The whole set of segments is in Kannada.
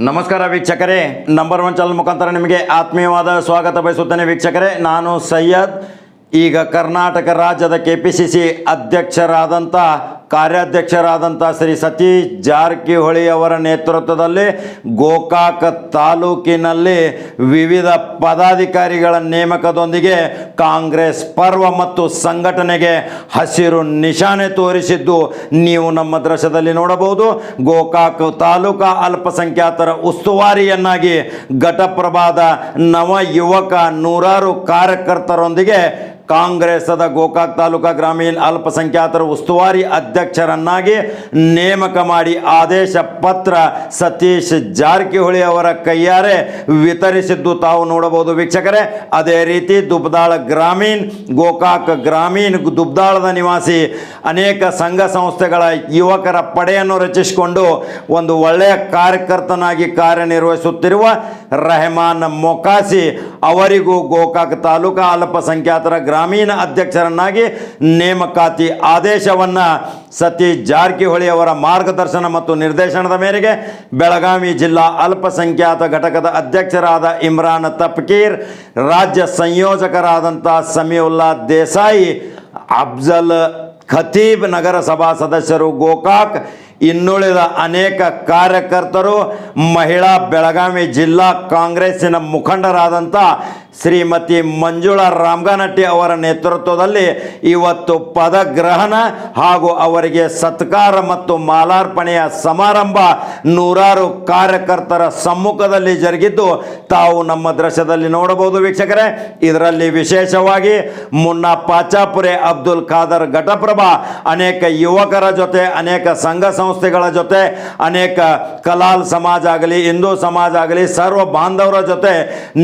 ನಮಸ್ಕಾರ ವೀಕ್ಷಕರೇ. ನಂಬರ್ ಒನ್ ಚಾನಲ್ ಮುಖಾಂತರ ನಿಮಗೆ ಆತ್ಮೀಯವಾದ ಸ್ವಾಗತ ಬಯಸುತ್ತೇನೆ ವೀಕ್ಷಕರೇ. ನಾನು ಸೈಯದ್, ಈಗ ಕರ್ನಾಟಕ ರಾಜ್ಯದ ಕೆ ಪಿ ಸಿ ಸಿ ಅಧ್ಯಕ್ಷರಾದಂಥ ಕಾರ್ಯಾಧ್ಯಕ್ಷರಾದಂಥ ಶ್ರೀ ಸತೀಶ್ ಜಾರಕಿಹೊಳಿ ಅವರ ನೇತೃತ್ವದಲ್ಲಿ ಗೋಕಾಕ ತಾಲೂಕಿನಲ್ಲಿ ವಿವಿಧ ಪದಾಧಿಕಾರಿಗಳ ನೇಮಕದೊಂದಿಗೆ ಕಾಂಗ್ರೆಸ್ ಪರ್ವ ಮತ್ತು ಸಂಘಟನೆಗೆ ಹಸಿರು ನಿಶಾನೆ ತೋರಿಸಿದ್ದು ನೀವು ನಮ್ಮ ದೃಶ್ಯದಲ್ಲಿ ನೋಡಬಹುದು. ಗೋಕಾಕ ತಾಲೂಕಾ ಅಲ್ಪಸಂಖ್ಯಾತರ ಉಸ್ತುವಾರಿಯನ್ನಾಗಿ ಘಟಪ್ರಭಾದ ನವ ಯುವಕ ನೂರಾರು ಕಾರ್ಯಕರ್ತರೊಂದಿಗೆ ಕಾಂಗ್ರೆಸ್ಸದ ಗೋಕಾಕ್ ತಾಲೂಕಾ ಗ್ರಾಮೀಣ ಅಲ್ಪಸಂಖ್ಯಾತರ ಉಸ್ತುವಾರಿ ಅಧ್ಯಕ್ಷರನ್ನಾಗಿ ನೇಮಕ ಮಾಡಿ ಆದೇಶ ಪತ್ರ ಸತೀಶ್ ಜಾರಕಿಹೊಳಿ ಅವರ ಕೈಯಾರೆ ವಿತರಿಸಿದ್ದು ತಾವು ನೋಡಬಹುದು. ವೀಕ್ಷಕರೇ, ಅದೇ ರೀತಿ ದುಬ್ದಾಳ ಗ್ರಾಮೀಣ್, ಗೋಕಾಕ್ ಗ್ರಾಮೀಣ್ ದುಬ್ದಾಳದ ನಿವಾಸಿ ಅನೇಕ ಸಂಘ ಸಂಸ್ಥೆಗಳ ಯುವಕರ ಪಡೆಯನ್ನು ರಚಿಸಿಕೊಂಡು ಒಂದು ಒಳ್ಳೆಯ ಕಾರ್ಯಕರ್ತನಾಗಿ ಕಾರ್ಯನಿರ್ವಹಿಸುತ್ತಿರುವ ರೆಹಮಾನ್ ಮೊಕಾಸಿ ಅವರಿಗೂ ಗೋಕಾಕ್ ತಾಲೂಕಾ ಅಲ್ಪಸಂಖ್ಯಾತರ ಗ್ರಾಮೀಣ ಅಧ್ಯಕ್ಷರನ್ನಾಗಿ ನೇಮಕಾತಿ ಆದೇಶವನ್ನು ಸತೀಶ್ ಜಾರಕಿಹೊಳಿ ಅವರ ಮಾರ್ಗದರ್ಶನ ಮತ್ತು ನಿರ್ದೇಶನದ ಮೇರೆಗೆ ಬೆಳಗಾವಿ ಜಿಲ್ಲಾ ಅಲ್ಪಸಂಖ್ಯಾತ ಘಟಕದ ಅಧ್ಯಕ್ಷರಾದ ಇಮ್ರಾನ್ ತಪ್ಕೀರ್, ರಾಜ್ಯ ಸಂಯೋಜಕರಾದಂಥ ಸಮೀವುಲ್ಲಾ ದೇಸಾಯಿ, ಅಫ್ಜಲ್ ಖತೀಬ್ ನಗರಸಭಾ ಸದಸ್ಯರು ಗೋಕಾಕ್ ಇನ್ನುಳಿದ ಅನೇಕ ಕಾರ್ಯಕರ್ತರು ಮಹಿಳಾ ಬೆಳಗಾವಿ ಜಿಲ್ಲಾ ಕಾಂಗ್ರೆಸ್ಸಿನ ಮುಖಂಡರಾದಂಥ ಶ್ರೀಮತಿ ಮಂಜುಳಾ ರಾಮಗಾನಟ್ಟಿ ಅವರ ನೇತೃತ್ವದಲ್ಲಿ ಇವತ್ತು ಪದಗ್ರಹಣ ಹಾಗೂ ಅವರಿಗೆ ಸತ್ಕಾರ ಮತ್ತು ಮಾಲಾರ್ಪಣೆಯ ಸಮಾರಂಭ ನೂರಾರು ಕಾರ್ಯಕರ್ತರ ಸಮ್ಮುಖದಲ್ಲಿ ಜರುಗಿದ್ದು ತಾವು ನಮ್ಮ ದೃಶ್ಯದಲ್ಲಿ ನೋಡಬಹುದು ವೀಕ್ಷಕರೇ. ಇದರಲ್ಲಿ ವಿಶೇಷವಾಗಿ ಮುನ್ನ ಪಾಚಾಪುರೆ ಅಬ್ದುಲ್ ಖಾದರ್ ಘಟಪ್ರಭಾ, ಅನೇಕ ಯುವಕರ ಜೊತೆ, ಅನೇಕ ಸಂಘ ಸಂಸ್ಥೆಗಳ ಜೊತೆ, ಅನೇಕ ಕಲಾಲ್ ಸಮಾಜ ಆಗಲಿ, ಹಿಂದೂ ಸಮಾಜ ಆಗಲಿ, ಸರ್ವ ಬಾಂಧವರ ಜೊತೆ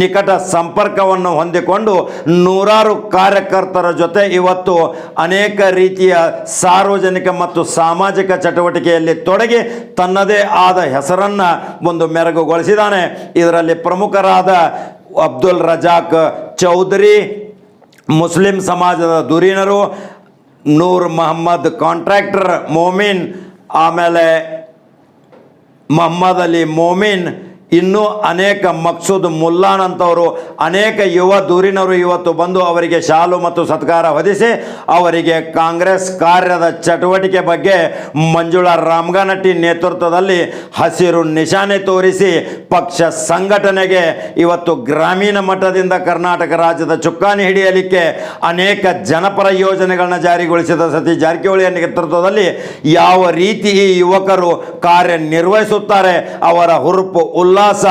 ನಿಕಟ ಸಂಪರ್ಕವನ್ನು ಹೊಂದಿಕೊಂಡು ನೂರಾರು ಕಾರ್ಯಕರ್ತರ ಜೊತೆ ಇವತ್ತು ಅನೇಕ ರೀತಿಯ ಸಾರ್ವಜನಿಕ ಮತ್ತು ಸಾಮಾಜಿಕ ಚಟುವಟಿಕೆಯಲ್ಲಿ ತೊಡಗಿ ತನ್ನದೇ ಆದ ಹೆಸರನ್ನು ಒಂದು ಮೆರಗುಗೊಳಿಸಿದ್ದಾನೆ. ಇದರಲ್ಲಿ ಪ್ರಮುಖರಾದ ಅಬ್ದುಲ್ ರಜಾಕ್ ಚೌಧರಿ, ಮುಸ್ಲಿಂ ಸಮಾಜದ ಧುರೀಣರು ನೂರ್ ಮೊಹಮ್ಮದ್ ಕಾಂಟ್ರಾಕ್ಟರ್ ಮೋಮಿನ್, ಆಮೇಲೆ ಮೊಹಮ್ಮದ್ ಅಲಿ ಮೋಮಿನ್ ಇನ್ನೂ ಅನೇಕ ಮಕ್ಸೂದ್ ಮುಲ್ಲಾನ್ ಅಂತವರು ಅನೇಕ ಯುವ ದೂರಿನವರು ಇವತ್ತು ಬಂದು ಅವರಿಗೆ ಶಾಲು ಮತ್ತು ಸತ್ಕಾರ ಹೊದಿಸಿ, ಅವರಿಗೆ ಕಾಂಗ್ರೆಸ್ ಕಾರ್ಯದ ಚಟುವಟಿಕೆ ಬಗ್ಗೆ ಮಂಜುಳಾ ರಾಮಗಾನಟ್ಟಿ ನೇತೃತ್ವದಲ್ಲಿ ಹಸಿರು ನಿಶಾನೆ ತೋರಿಸಿ, ಪಕ್ಷ ಸಂಘಟನೆಗೆ ಇವತ್ತು ಗ್ರಾಮೀಣ ಮಟ್ಟದಿಂದ ಕರ್ನಾಟಕ ರಾಜ್ಯದ ಚುಕ್ಕಾಣಿ ಹಿಡಿಯಲಿಕ್ಕೆ ಅನೇಕ ಜನಪರ ಯೋಜನೆಗಳನ್ನ ಜಾರಿಗೊಳಿಸಿದ ಸತೀಶ್ ಜಾರಕಿಹೊಳಿಯ ನೇತೃತ್ವದಲ್ಲಿ ಯಾವ ರೀತಿ ಈ ಯುವಕರು ಕಾರ್ಯನಿರ್ವಹಿಸುತ್ತಾರೆ, ಅವರ ಹುರುಪು ಉಲ್ಲಾಸ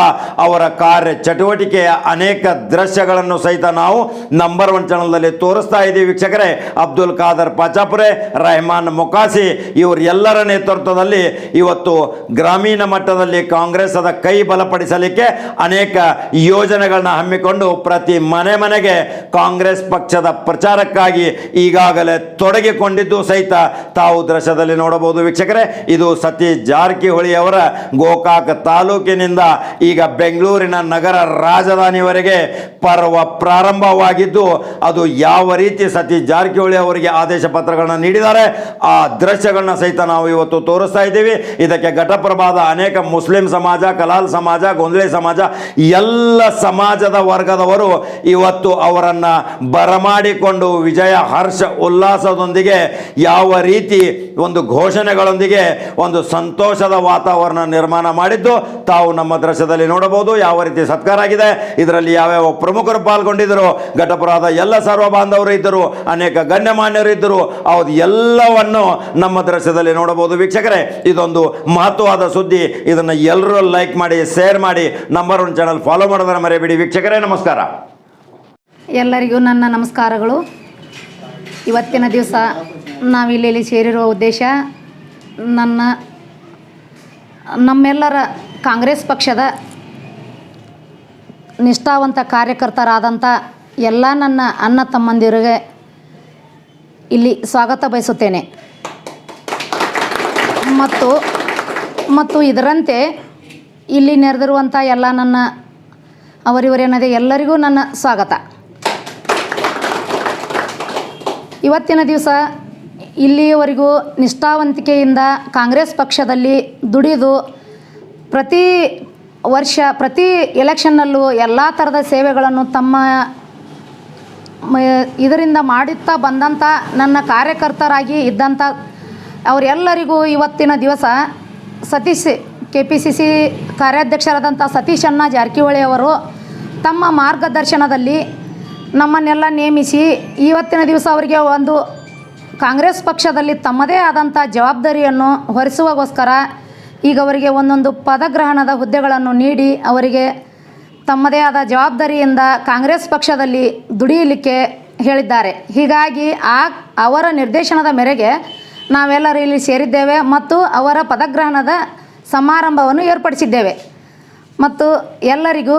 ಅವರ ಕಾರ್ಯ ಚಟುವಟಿಕೆಯ ಅನೇಕ ದೃಶ್ಯಗಳನ್ನು ಸಹಿತ ನಾವು ನಂಬರ್ ಒನ್ ಚಾನಲ್ನಲ್ಲಿ ತೋರಿಸ್ತಾ ಇದ್ದೀವಿ. ವೀಕ್ಷಕರೇ, ಅಬ್ದುಲ್ ಖಾದರ್ ಪಾಚಾಪುರೆ, ರೆಹಮಾನ್ ಮೊಕಾಸಿ ಇವರೆಲ್ಲರ ನೇತೃತ್ವದಲ್ಲಿ ಇವತ್ತು ಗ್ರಾಮೀಣ ಮಟ್ಟದಲ್ಲಿ ಕಾಂಗ್ರೆಸ್ ಅದ ಕೈ ಬಲಪಡಿಸಲಿಕ್ಕೆ ಅನೇಕ ಯೋಜನೆಗಳನ್ನ ಹಮ್ಮಿಕೊಂಡು ಪ್ರತಿ ಮನೆ ಮನೆಗೆ ಕಾಂಗ್ರೆಸ್ ಪಕ್ಷದ ಪ್ರಚಾರಕ್ಕಾಗಿ ಈಗಾಗಲೇ ತೊಡಗಿಕೊಂಡಿದ್ದು ಸಹಿತ ತಾವು ದೃಶ್ಯದಲ್ಲಿ ನೋಡಬಹುದು. ವೀಕ್ಷಕರೇ, ಇದು ಸತೀಶ್ ಜಾರಕಿಹೊಳಿ ಅವರ ಗೋಕಾಕ್ ತಾಲೂಕಿನಿಂದ ಈಗ ಬೆಂಗಳೂರಿನ ನಗರ ರಾಜಧಾನಿವರೆಗೆ ಪರ್ವ ಪ್ರಾರಂಭವಾಗಿದ್ದು, ಅದು ಯಾವ ರೀತಿ ಸತೀಶ್ ಜಾರಕಿಹೊಳಿ ಅವರಿಗೆ ಆದೇಶ ಪತ್ರಗಳನ್ನು ನೀಡಿದ್ದಾರೆ, ಆ ದೃಶ್ಯಗಳನ್ನ ಸಹಿತ ನಾವು ಇವತ್ತು ತೋರಿಸ್ತಾ ಇದ್ದೀವಿ. ಇದಕ್ಕೆ ಘಟಪ್ರಭಾದ ಅನೇಕ ಮುಸ್ಲಿಂ ಸಮಾಜ, ಕಲಾಲ್ ಸಮಾಜ, ಗೊಂದಲೆ ಸಮಾಜ, ಎಲ್ಲ ಸಮಾಜದ ವರ್ಗದವರು ಇವತ್ತು ಅವರನ್ನು ಬರಮಾಡಿಕೊಂಡು ವಿಜಯ ಹರ್ಷ ಉಲ್ಲಾಸದೊಂದಿಗೆ, ಯಾವ ರೀತಿ ಒಂದು ಘೋಷಣೆಗಳೊಂದಿಗೆ ಒಂದು ಸಂತೋಷದ ವಾತಾವರಣ ನಿರ್ಮಾಣ ಮಾಡಿದ್ದು, ತಾವು ನಮ್ಮ ದೃಶ್ಯದಲ್ಲಿ ನೋಡಬಹುದು, ಯಾವ ರೀತಿ ಸತ್ಕಾರ ಆಗಿದೆ, ಇದರಲ್ಲಿ ಯಾವ್ಯಾವ ಪ್ರಮುಖರು ಪಾಲ್ಗೊಂಡಿದ್ದರು, ಘಟಪುರದ ಎಲ್ಲ ಸರ್ವ ಬಾಂಧವರು ಇದ್ದರು, ಅನೇಕ ಗಣ್ಯಮಾನ್ಯರು ಇದ್ದರು ಅವ್ರು ಎಲ್ಲವನ್ನು ನಮ್ಮ ದೃಶ್ಯದಲ್ಲಿ ನೋಡಬಹುದು. ವೀಕ್ಷಕರೇ, ಇದೊಂದು ಮಹತ್ವವಾದ ಸುದ್ದಿ, ಇದನ್ನು ಎಲ್ಲರೂ ಲೈಕ್ ಮಾಡಿ, ಶೇರ್ ಮಾಡಿ, ನಂಬರ್ ಒನ್ ಚಾನಲ್ ಫಾಲೋ ಮಾಡೋದನ್ನು ಮರೆಯಬೇಡಿ. ವೀಕ್ಷಕರೇ, ನಮಸ್ಕಾರ. ಎಲ್ಲರಿಗೂ ನನ್ನ ನಮಸ್ಕಾರಗಳು. ಇವತ್ತಿನ ದಿವಸ ನಾವಿಲ್ಲಿ ಸೇರಿರುವ ಉದ್ದೇಶ, ನನ್ನ, ನಮ್ಮೆಲ್ಲರ ಕಾಂಗ್ರೆಸ್ ಪಕ್ಷದ ನಿಷ್ಠಾವಂತ ಕಾರ್ಯಕರ್ತರಾದಂಥ ಎಲ್ಲ ನನ್ನ ಅಣ್ಣ ತಮ್ಮಂದಿರಿಗೆ ಇಲ್ಲಿ ಸ್ವಾಗತ ಬಯಸುತ್ತೇನೆ. ಮತ್ತು ಮತ್ತು ಇದರಂತೆ ಇಲ್ಲಿ ನೆರೆದಿರುವಂಥ ಎಲ್ಲ ನನ್ನ ಅವರಿವರೇನದೆ ಎಲ್ಲರಿಗೂ ನನ್ನ ಸ್ವಾಗತ. ಇವತ್ತಿನ ದಿವಸ ಇಲ್ಲಿಯವರೆಗೂ ನಿಷ್ಠಾವಂತಿಕೆಯಿಂದ ಕಾಂಗ್ರೆಸ್ ಪಕ್ಷದಲ್ಲಿ ದುಡಿದು ಪ್ರತಿ ವರ್ಷ, ಪ್ರತಿ ಎಲೆಕ್ಷನ್ನಲ್ಲೂ ಎಲ್ಲ ಥರದ ಸೇವೆಗಳನ್ನು ತಮ್ಮ ಇದರಿಂದ ಮಾಡುತ್ತಾ ಬಂದಂಥ ನನ್ನ ಕಾರ್ಯಕರ್ತರಾಗಿ ಇದ್ದಂಥ ಅವರೆಲ್ಲರಿಗೂ ಇವತ್ತಿನ ದಿವಸ Satish K P C C ಕಾರ್ಯಾಧ್ಯಕ್ಷರಾದಂಥ Satish ಅಣ್ಣ ಜಾರಕಿಹೊಳಿ ಅವರು ತಮ್ಮ ಮಾರ್ಗದರ್ಶನದಲ್ಲಿ ನಮ್ಮನ್ನೆಲ್ಲ ನೇಮಿಸಿ ಇವತ್ತಿನ ದಿವಸ ಅವರಿಗೆ ಒಂದು ಕಾಂಗ್ರೆಸ್ ಪಕ್ಷದಲ್ಲಿ ತಮ್ಮದೇ ಆದಂಥ ಜವಾಬ್ದಾರಿಯನ್ನು ಹೊರಿಸುವಗೋಸ್ಕರ ಈಗ ಅವರಿಗೆ ಒಂದೊಂದು ಪದಗ್ರಹಣದ ಹುದ್ದೆಗಳನ್ನು ನೀಡಿ ಅವರಿಗೆ ತಮ್ಮದೇ ಆದ ಜವಾಬ್ದಾರಿಯಿಂದ ಕಾಂಗ್ರೆಸ್ ಪಕ್ಷದಲ್ಲಿ ದುಡಿಯಲಿಕ್ಕೆ ಹೇಳಿದ್ದಾರೆ. ಹೀಗಾಗಿ ಆ ಅವರ ನಿರ್ದೇಶನದ ಮೇರೆಗೆ ನಾವೆಲ್ಲರೂ ಇಲ್ಲಿ ಸೇರಿದ್ದೇವೆ ಮತ್ತು ಅವರ ಪದಗ್ರಹಣದ ಸಮಾರಂಭವನ್ನು ಏರ್ಪಡಿಸಿದ್ದೇವೆ. ಮತ್ತು ಎಲ್ಲರಿಗೂ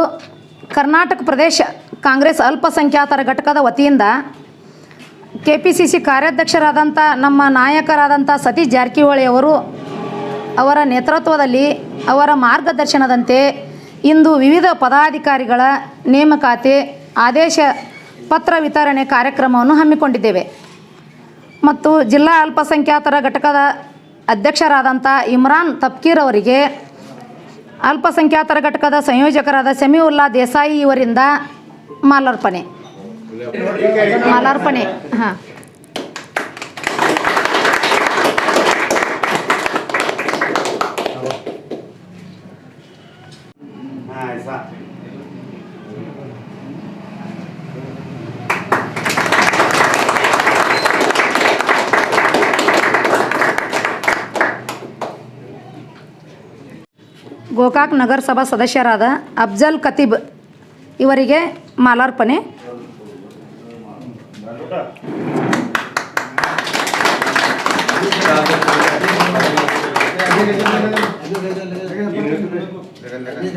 ಕರ್ನಾಟಕ ಪ್ರದೇಶ ಕಾಂಗ್ರೆಸ್ ಅಲ್ಪಸಂಖ್ಯಾತರ ಘಟಕದ ವತಿಯಿಂದ ಕೆ ಪಿ ಸಿ ಸಿ ಕಾರ್ಯಾಧ್ಯಕ್ಷರಾದಂಥ ನಮ್ಮ ನಾಯಕರಾದಂಥ ಸತೀಶ್ ಜಾರಕಿಹೊಳಿ ಅವರು ಅವರ ನೇತೃತ್ವದಲ್ಲಿ ಅವರ ಮಾರ್ಗದರ್ಶನದಂತೆ ಇಂದು ವಿವಿಧ ಪದಾಧಿಕಾರಿಗಳ ನೇಮಕಾತಿ ಆದೇಶ ಪತ್ರ ವಿತರಣೆ ಕಾರ್ಯಕ್ರಮವನ್ನು ಹಮ್ಮಿಕೊಂಡಿದ್ದೇವೆ. ಮತ್ತು ಜಿಲ್ಲಾ ಅಲ್ಪಸಂಖ್ಯಾತರ ಘಟಕದ ಅಧ್ಯಕ್ಷರಾದಂಥ ಇಮ್ರಾನ್ ತಪ್ಕೀರ್ ಅವರಿಗೆ ಅಲ್ಪಸಂಖ್ಯಾತರ ಘಟಕದ ಸಂಯೋಜಕರಾದ ಸಮೀವುಲ್ಲಾ ದೇಸಾಯಿ ಇವರಿಂದ ಮಾಲಾರ್ಪಣೆ. ಮಾಲಾರ್ಪಣೆ ಹಾಂ. ಗೋಕಾಕ್ ನಗರಸಭಾ ಸದಸ್ಯರಾದ ಅಫ್ಜಲ್ ಖತೀಬ್ ಇವರಿಗೆ ಮಾಲಾರ್ಪಣೆ.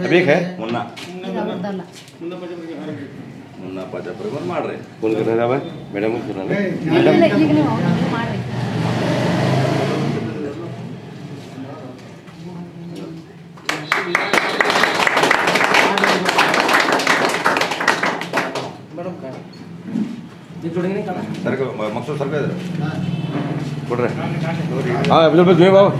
ಅಭಿಕ್ ಹೇ? ಮುನ್ನ. ಮುನ್ನ ಪಜಾಪುರ ಬಂದು ಮಾಡ್ರಿ. ಮೇಡಮ್ ಸರ್ಕ ಮಕ್ಸೂದ್ ಸರ್ಕ ಇದ್ರೆ ಕೊಡ್ರಿ ಹಾಂ ಅಬ್ದುಲ್ ಬಸ್ ನೀವು ಬಾವು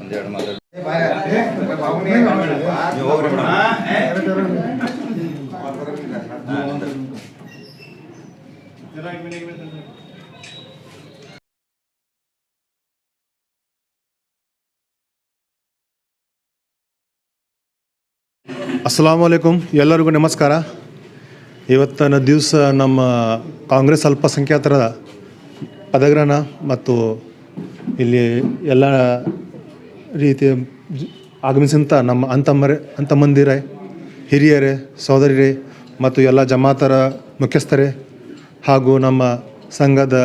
ಒಂದೆರಡು ಮಾತಾಡಿ ನೀವು ಹೋಗ್ರಿ ಮೇಡಮ್ ಅಸ್ಸಲಾಮ್ ವಲೈಕುಮ್ ಎಲ್ಲರಿಗೂ ನಮಸ್ಕಾರ ಇವತ್ತಿನ ದಿವಸ ನಮ್ಮ ಕಾಂಗ್ರೆಸ್ ಅಲ್ಪಸಂಖ್ಯಾತರ ಪದಗ್ರಹಣ ಮತ್ತು ಇಲ್ಲಿ ಎಲ್ಲ ರೀತಿಯ ಆಗಮಿಸಿದಂಥ ನಮ್ಮ ಅಂತಮ್ಮರೇ ಅಂತಮ್ಮಂದಿರೇ ಹಿರಿಯರೇ ಸೋದರಿರೇ ಮತ್ತು ಎಲ್ಲ ಜಮಾತರ ಮುಖ್ಯಸ್ಥರೇ ಹಾಗೂ ನಮ್ಮ ಸಂಘದ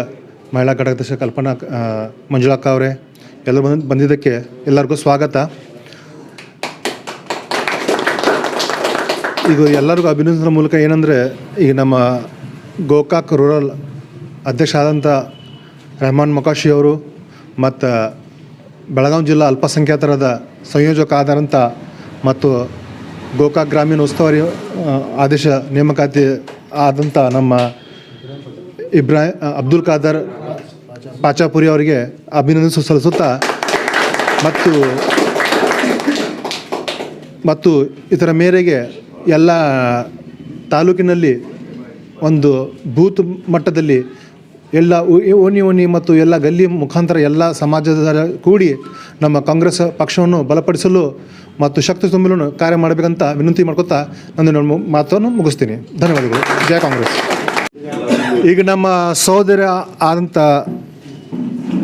ಮಹಿಳಾ ಘಟಕಾಧ್ಯಕ್ಷ ಕಲ್ಪನಾ ಮಂಜುಳಕ್ಕ ಅವರೇ, ಎಲ್ಲರೂ ಬಂದ್, ಬಂದಿದ್ದಕ್ಕೆ ಎಲ್ಲರಿಗೂ ಸ್ವಾಗತ. ಈಗ ಎಲ್ಲರಿಗೂ ಅಭಿನಂದನೆ ಮೂಲಕ ಏನಂದರೆ, ಈಗ ನಮ್ಮ ಗೋಕಾಕ್ ರೂರಲ್ ಅಧ್ಯಕ್ಷ ಆದಂಥ ರೆಹಮಾನ್ ಮೊಕಾಶಿ ಅವರು ಮತ್ತು ಬೆಳಗಾವಿ ಜಿಲ್ಲಾ ಅಲ್ಪಸಂಖ್ಯಾತರದ ಸಂಯೋಜಕ ಆದಂಥ ಮತ್ತು ಗೋಕಾಕ್ ಗ್ರಾಮೀಣ ಉಸ್ತುವಾರಿ ಆದೇಶ ನೇಮಕಾತಿ ಆದಂಥ ನಮ್ಮ ಇಬ್ರಾಹಿಂ ಅಬ್ದುಲ್ ಖಾದರ್ ಪಾಚಾಪುರಿ ಅವರಿಗೆ ಅಭಿನಂದಿಸು ಸಲ್ಲಿಸುತ್ತಾ ಮತ್ತು ಮತ್ತು ಇದರ ಮೇರೆಗೆ ಎಲ್ಲ ತಾಲೂಕಿನಲ್ಲಿ ಒಂದು ಬೂತ್ ಮಟ್ಟದಲ್ಲಿ ಎಲ್ಲ ಓಣಿ ಓಣಿ ಮತ್ತು ಎಲ್ಲ ಗಲ್ಲಿ ಮುಖಾಂತರ ಎಲ್ಲ ಸಮಾಜದ ಕೂಡಿ ನಮ್ಮ ಕಾಂಗ್ರೆಸ್ ಪಕ್ಷವನ್ನು ಬಲಪಡಿಸಲು ಮತ್ತು ಶಕ್ತಿ ತುಂಬಲು ಕಾರ್ಯ ಮಾಡಬೇಕಂತ ವಿನಂತಿ ಮಾಡ್ಕೊತಾ ನನ್ನ ಮಾತನ್ನು ಮುಗಿಸ್ತೀನಿ. ಧನ್ಯವಾದಗಳು. ಜಯ ಕಾಂಗ್ರೆಸ್. ಈಗ ನಮ್ಮ ಸಹೋದರ ಆದಂಥ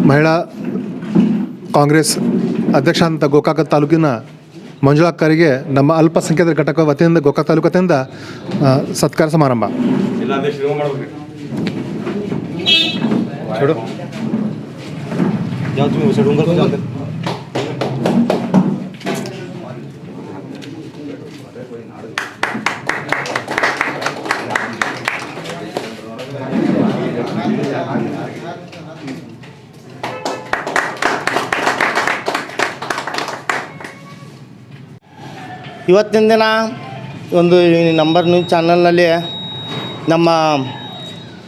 ಮಹಿಳಾ ಕಾಂಗ್ರೆಸ್ ಅಧ್ಯಕ್ಷ ಅಂತ ಗೋಕಾಕ ತಾಲೂಕಿನ ಮಂಜುಳಾಕ್ಕರಿಗೆ ನಮ್ಮ ಅಲ್ಪಸಂಖ್ಯಾತರ ಘಟಕ ವತಿಯಿಂದ ಗೋಕಾಕ್ ತಾಲೂಕು ವತಿಯಿಂದ ಆ, ಸತ್ಕಾರ ಸಮಾರಂಭ. ಇಲ್ಲ ಇವತ್ತಿನ ದಿನ ಒಂದು ನಂಬರ್ ನ್ಯೂಸ್ ಚಾನಲ್ನಲ್ಲಿ ನಮ್ಮ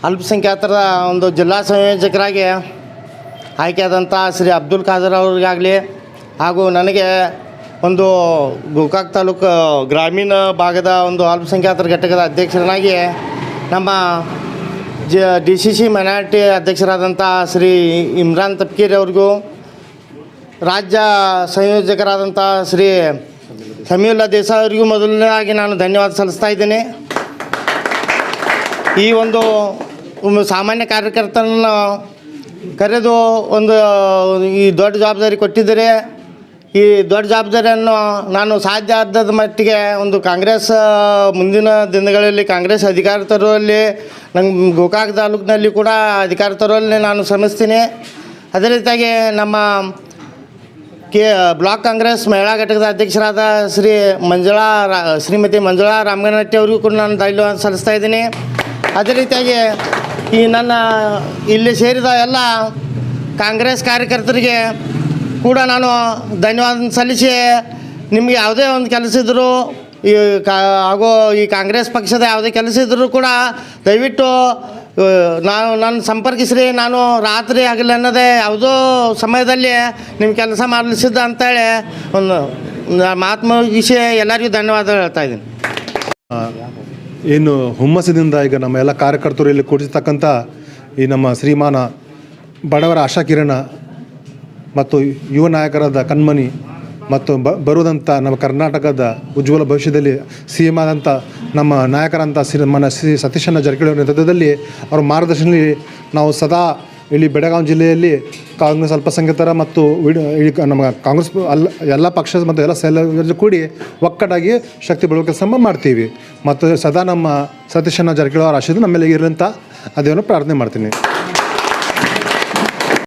ಅಲ್ಪಸಂಖ್ಯಾತರ ಒಂದು ಜಿಲ್ಲಾ ಸಂಯೋಜಕರಾಗಿ ಆಯ್ಕೆಯಾದಂಥ ಶ್ರೀ ಅಬ್ದುಲ್ ಖಾದರ್ ಅವ್ರಿಗಾಗಲಿ ಹಾಗೂ ನನಗೆ ಒಂದು ಗೋಕಾಕ್ ತಾಲೂಕು ಗ್ರಾಮೀಣ ಭಾಗದ ಒಂದು ಅಲ್ಪಸಂಖ್ಯಾತರ ಘಟಕದ ಅಧ್ಯಕ್ಷರನಾಗಿ ನಮ್ಮ ಜ ಡಿ ಸಿ ಸಿ ಮೈನಾರಿಟಿ ಅಧ್ಯಕ್ಷರಾದಂಥ ಶ್ರೀ ಇಮ್ರಾನ್ ತಪ್ಕೀರ್ ಅವ್ರಿಗೂ ರಾಜ್ಯ ಸಂಯೋಜಕರಾದಂಥ ಶ್ರೀ ಸಮೀವುಲ್ಲಾ ದೇಸಾಯಿ ಅವರಿಗೂ ಮೊದಲನೇದಾಗಿ ನಾನು ಧನ್ಯವಾದ ಸಲ್ಲಿಸ್ತಾ ಇದ್ದೇನೆ. ಈ ಒಂದು ಸಾಮಾನ್ಯ ಕಾರ್ಯಕರ್ತನನ್ನು ಕರೆದು ಒಂದು, ಈ ದೊಡ್ಡ ಜವಾಬ್ದಾರಿ ಕೊಟ್ಟಿದ್ದರೆ, ಈ ದೊಡ್ಡ ಜವಾಬ್ದಾರಿಯನ್ನು ನಾನು ಸಾಧ್ಯ ಆದದ ಮಟ್ಟಿಗೆ ಒಂದು ಕಾಂಗ್ರೆಸ್ ಮುಂದಿನ ದಿನಗಳಲ್ಲಿ ಕಾಂಗ್ರೆಸ್ ಅಧಿಕಾರ ತರುವಲ್ಲಿ ನಂಗೆ ಗೋಕಾಕ್ ತಾಲೂಕಿನಲ್ಲಿ ಕೂಡ ಅಧಿಕಾರ ತರುವಲ್ಲಿ ನಾನು ಶ್ರಮಿಸ್ತೀನಿ. ಅದೇ ರೀತಿಯಾಗಿ ನಮ್ಮ ಕೆ, ಬ್ಲಾಕ್ ಕಾಂಗ್ರೆಸ್ ಮಹಿಳಾ ಘಟಕದ ಅಧ್ಯಕ್ಷರಾದ ಶ್ರೀ ಮಂಜುಳಾ ಶ್ರೀಮತಿ ಮಂಜುಳಾ ರಾಮಗನಟ್ಟಿ ಅವರಿಗೂ ಕೂಡ ನಾನು ಧನ್ಯವಾದ ಸಲ್ಲಿಸ್ತಾ ಇದ್ದೀನಿ. ಅದೇ ರೀತಿಯಾಗಿ ಈ ನನ್ನ ಇಲ್ಲಿ ಸೇರಿದ ಎಲ್ಲ ಕಾಂಗ್ರೆಸ್ ಕಾರ್ಯಕರ್ತರಿಗೆ ಕೂಡ ನಾನು ಧನ್ಯವಾದ ಸಲ್ಲಿಸಿ ನಿಮಗೆ ಯಾವುದೇ ಒಂದು ಕೆಲಸ ಇದ್ದರೂ ಈ ಕಾ ಹಾಗೂ ಈ ಕಾಂಗ್ರೆಸ್ ಪಕ್ಷದ ಯಾವುದೇ ಕೆಲಸ ಇದ್ದರೂ ಕೂಡ ದಯವಿಟ್ಟು ನಾನು ನನ್ನ ಸಂಪರ್ಕಿಸ್ರಿ, ನಾನು ರಾತ್ರಿ ಆಗಲಿ ಅನ್ನೋದೇ ಯಾವುದೋ ಸಮಯದಲ್ಲಿ ನಿಮ್ಮ ಕೆಲಸ ಮಾಡಲಿಸಿದ್ದ ಅಂತೇಳಿ ಒಂದು ಮಾತು ವಿಷಯ ಎಲ್ಲರಿಗೂ ಧನ್ಯವಾದ ಹೇಳ್ತಾ ಇದ್ದೀನಿ. ಏನು ಹುಮ್ಮಸ್ಸಿನಿಂದ ಈಗ ನಮ್ಮ ಎಲ್ಲ ಕಾರ್ಯಕರ್ತರು ಇಲ್ಲಿ ಕೂಡಿಸ್ತಕ್ಕಂಥ ಈ ನಮ್ಮ ಶ್ರೀಮಾನ ಬಡವರ ಆಶಾಕಿರಣ ಮತ್ತು ಯುವ ನಾಯಕರಾದ ಕಣ್ಮಣಿ ಮತ್ತು ಬ ಬರುವುದಂಥ ನಮ್ಮ ಕರ್ನಾಟಕದ ಉಜ್ವಲ ಭವಿಷ್ಯದಲ್ಲಿ ಸಿ ಎಂ ಆದಂಥ ನಮ್ಮ ನಾಯಕರಂಥ ಸಿ ಮನ ಶ್ರೀ ಸತೀಶಣ್ಣ ಜಾರಕಿಹೊಳಿ ನೇತೃತ್ವದಲ್ಲಿ ಅವರ ಮಾರ್ಗದರ್ಶನದಲ್ಲಿ ನಾವು ಸದಾ ಇಲ್ಲಿ ಬೆಳಗಾವಿ ಜಿಲ್ಲೆಯಲ್ಲಿ ಕಾಂಗ್ರೆಸ್ ಅಲ್ಪಸಂಖ್ಯಾತರ ಮತ್ತು ಇಲ್ಲಿ ನಮ್ಮ ಕಾಂಗ್ರೆಸ್ ಅಲ್ಲ ಎಲ್ಲ ಪಕ್ಷ ಮತ್ತು ಎಲ್ಲ ಸೆಲ್ಲ ಕೂಡಿ ಒಕ್ಕಟಾಗಿ ಶಕ್ತಿ ಬೆಳೆಯುವ ಕೆಲಸ ಮಾಡ್ತೀವಿ. ಮತ್ತು ಸದಾ ನಮ್ಮ ಸತೀಶಣ್ಣ ಜಾರಕಿಹೊಳಿ ಅವರ ಆಶೀರ್ವಾದ ನಮ್ಮೆಲ್ಲ ಇರಲಿ ಅಂತ ಅದೇನು ಪ್ರಾರ್ಥನೆ ಮಾಡ್ತೀನಿ.